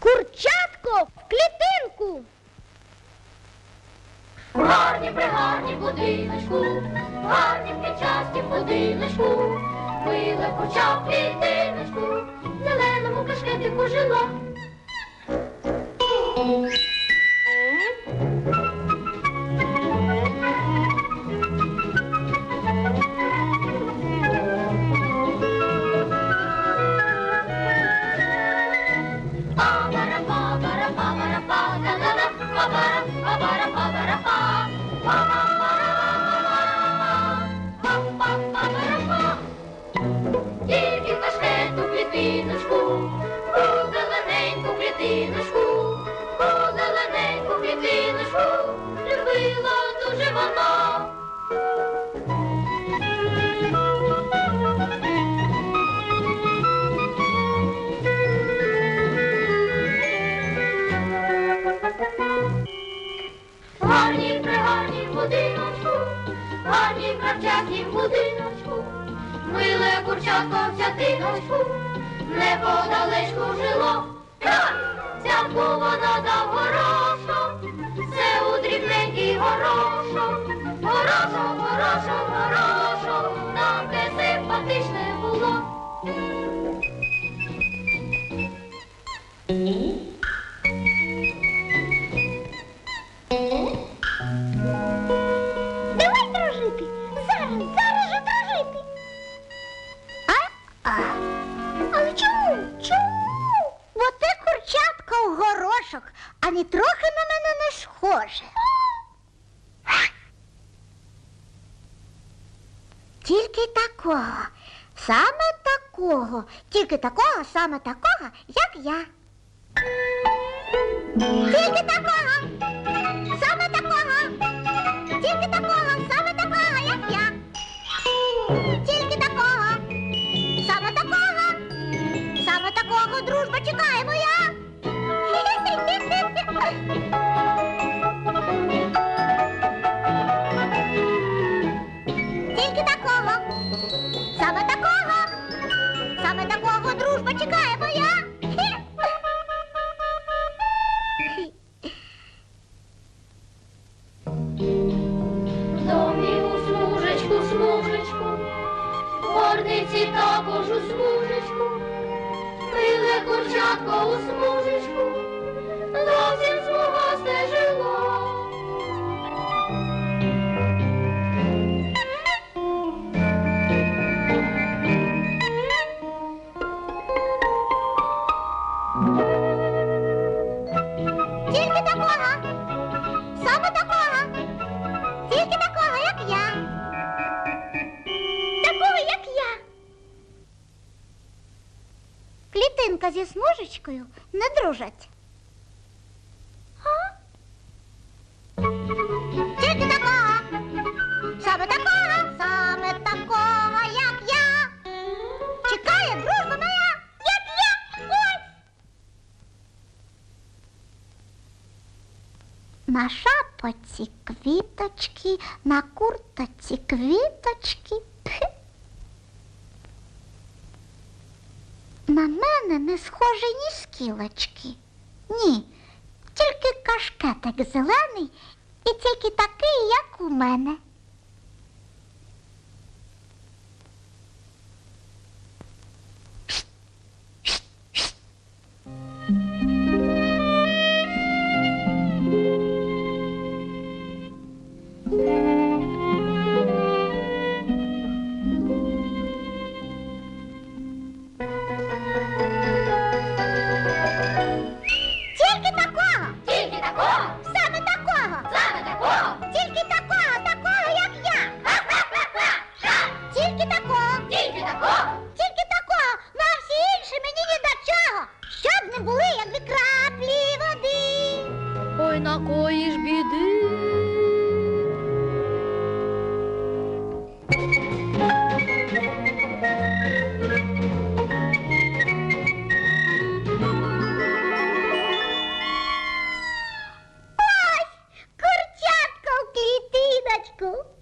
Курчатко в клітинку. Гарні пригарні будиночку, гарні печасті будиночку, миле курча в клітиночку, в зеленому в неподалечку жило. Чому? Чому? Бо ти курчатка в горошок, а ні трохи на мене не схоже. Тільки такого, саме такого, тільки такого, саме такого, як я. Тільки такого, такого, саме такого, саме такого дружба чекає моя. Клітинка зі смужечкою не дружать. Тільки такого, саме такого, саме такого, як я. Чекає дружба моя. На шапоці квіточки, на куртоці квіточки. На мене не схожі ні скілочки. Ні, тільки кашкетик зелений і тільки такий, як у мене. не були, якби краплі води. Ой на кої ж біди. Ось, курчатко в клітиночку.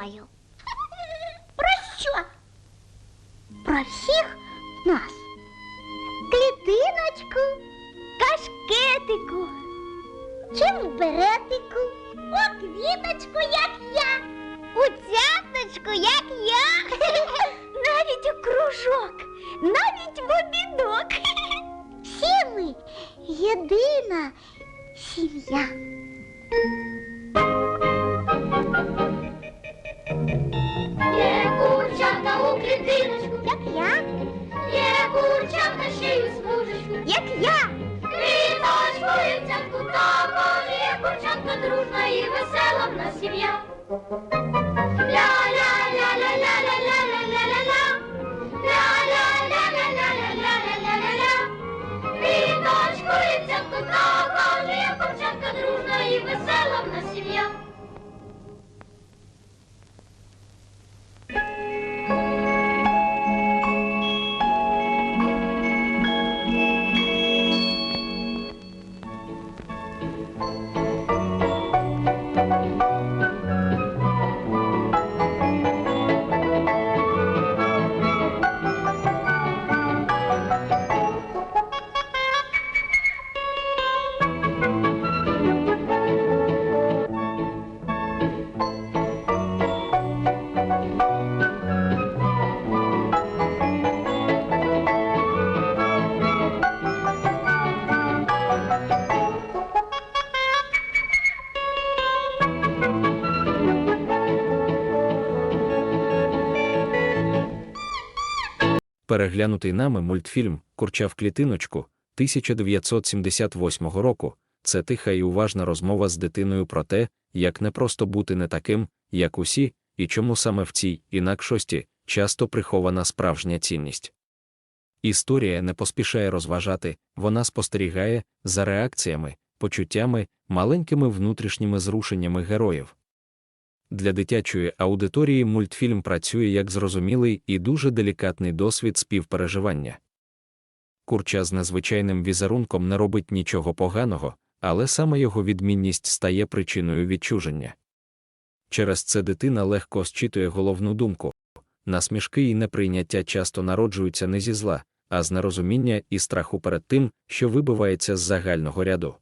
Думаю. Про що? Про всіх нас. Клітиночку, кашкетику, чи в беретику, у квіточку, як я, у цяточку, як я, навіть у кружок, навіть в обідок. Всі ми єдина сім'я. Як я. Квіточку і цятку також є курчатка дружна і весела в нас сім'я. Переглянутий нами мультфільм Курча в клітиночку 1978 року це тиха і уважна розмова з дитиною про те, як не просто бути не таким, як усі, і чому саме в цій інакшості часто прихована справжня цінність. Історія не поспішає розважати, вона спостерігає за реакціями, почуттями, маленькими внутрішніми зрушеннями героїв. Для дитячої аудиторії мультфільм працює як зрозумілий і дуже делікатний досвід співпереживання. Курча з незвичайним візерунком не робить нічого поганого, але саме його відмінність стає причиною відчуження. Через це дитина легко считує головну думку насмішки і неприйняття часто народжуються не зі зла, а з нерозуміння і страху перед тим, що вибивається з загального ряду.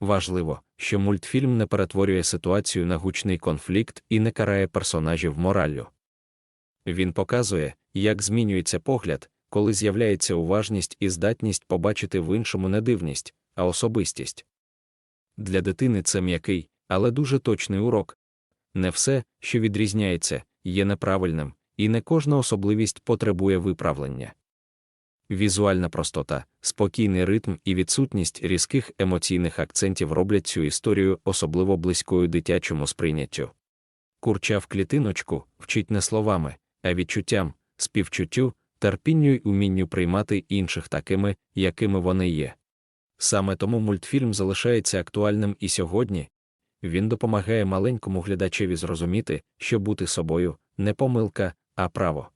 Важливо, що мультфільм не перетворює ситуацію на гучний конфлікт і не карає персонажів мораллю. Він показує, як змінюється погляд, коли з'являється уважність і здатність побачити в іншому не дивність, а особистість. Для дитини це м'який, але дуже точний урок. Не все, що відрізняється, є неправильним, і не кожна особливість потребує виправлення. Візуальна простота, спокійний ритм і відсутність різких емоційних акцентів роблять цю історію особливо близькою дитячому сприйняттю. Курча в клітиночку вчить не словами, а відчуттям, співчуттю, терпінню й умінню приймати інших такими, якими вони є. Саме тому мультфільм залишається актуальним і сьогодні. Він допомагає маленькому глядачеві зрозуміти, що бути собою не помилка, а право.